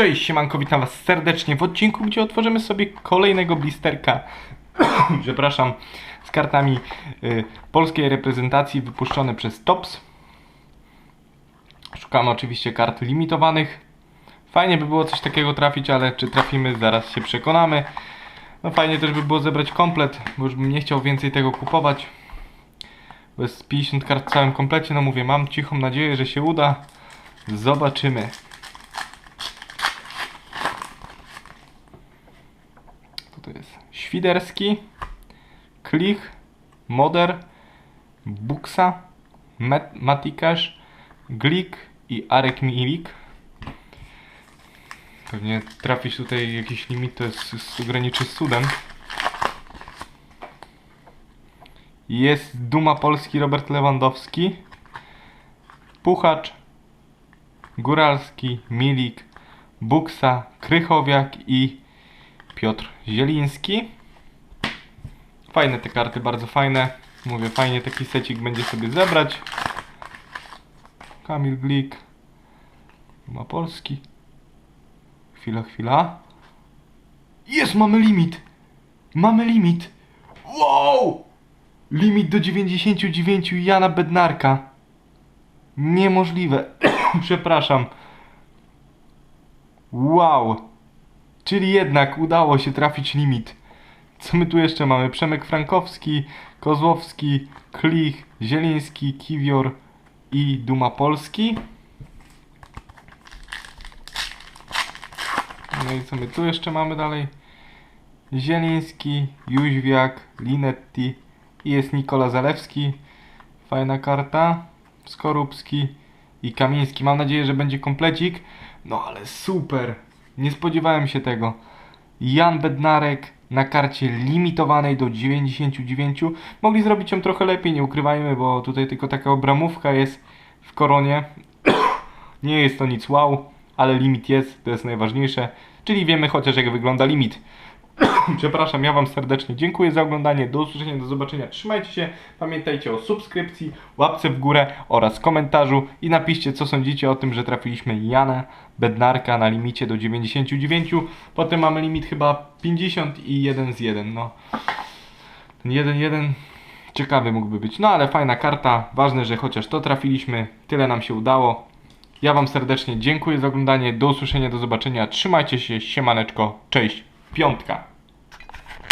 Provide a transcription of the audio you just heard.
Cześć, siemanko, witam was serdecznie w odcinku, gdzie otworzymy sobie kolejnego blisterka, przepraszam, z kartami y, polskiej reprezentacji wypuszczone przez TOPS. Szukamy oczywiście kart limitowanych. Fajnie by było coś takiego trafić, ale czy trafimy, zaraz się przekonamy. No fajnie też by było zebrać komplet, bo już bym nie chciał więcej tego kupować. Bo jest 50 kart w całym komplecie, no mówię, mam cichą nadzieję, że się uda. Zobaczymy. To jest? Świderski, Klich, Moder, Buksa, Matikasz, Glik i Arek Milik. Pewnie trafić tutaj jakiś limit, to jest, jest graniczy z cudem. Jest Duma Polski Robert Lewandowski, Puchacz, Góralski, Milik, Buksa, Krychowiak i Piotr Zieliński. Fajne te karty, bardzo fajne. Mówię, fajnie taki secik będzie sobie zebrać. Kamil Glik. Ma Polski. Chwila, chwila. Jest, mamy limit! Mamy limit! Wow! Limit do 99 Jana Bednarka. Niemożliwe. Przepraszam. Wow. Czyli jednak udało się trafić limit. Co my tu jeszcze mamy? Przemek Frankowski, Kozłowski, Klich, Zieliński, Kiwior i Duma Polski. No i co my tu jeszcze mamy dalej? Zieliński, Jóźwiak, Linetti i jest Nikola Zalewski. Fajna karta. Skorupski i Kamiński. Mam nadzieję, że będzie komplecik. No ale super. Nie spodziewałem się tego. Jan Bednarek na karcie limitowanej do 99. Mogli zrobić ją trochę lepiej, nie ukrywajmy, bo tutaj tylko taka obramówka jest w koronie. nie jest to nic wow, ale limit jest, to jest najważniejsze. Czyli wiemy chociaż jak wygląda limit. Przepraszam, ja Wam serdecznie dziękuję za oglądanie. Do usłyszenia, do zobaczenia. Trzymajcie się. Pamiętajcie o subskrypcji, łapce w górę oraz komentarzu i napiszcie, co sądzicie o tym, że trafiliśmy Jana Bednarka na limicie do 99. Potem mamy limit chyba 50 i 1 z 1. No. Ten 1-1 ciekawy mógłby być. No ale fajna karta. Ważne, że chociaż to trafiliśmy. Tyle nam się udało. Ja Wam serdecznie dziękuję za oglądanie. Do usłyszenia, do zobaczenia. Trzymajcie się. Siemaneczko. Cześć. Piątka.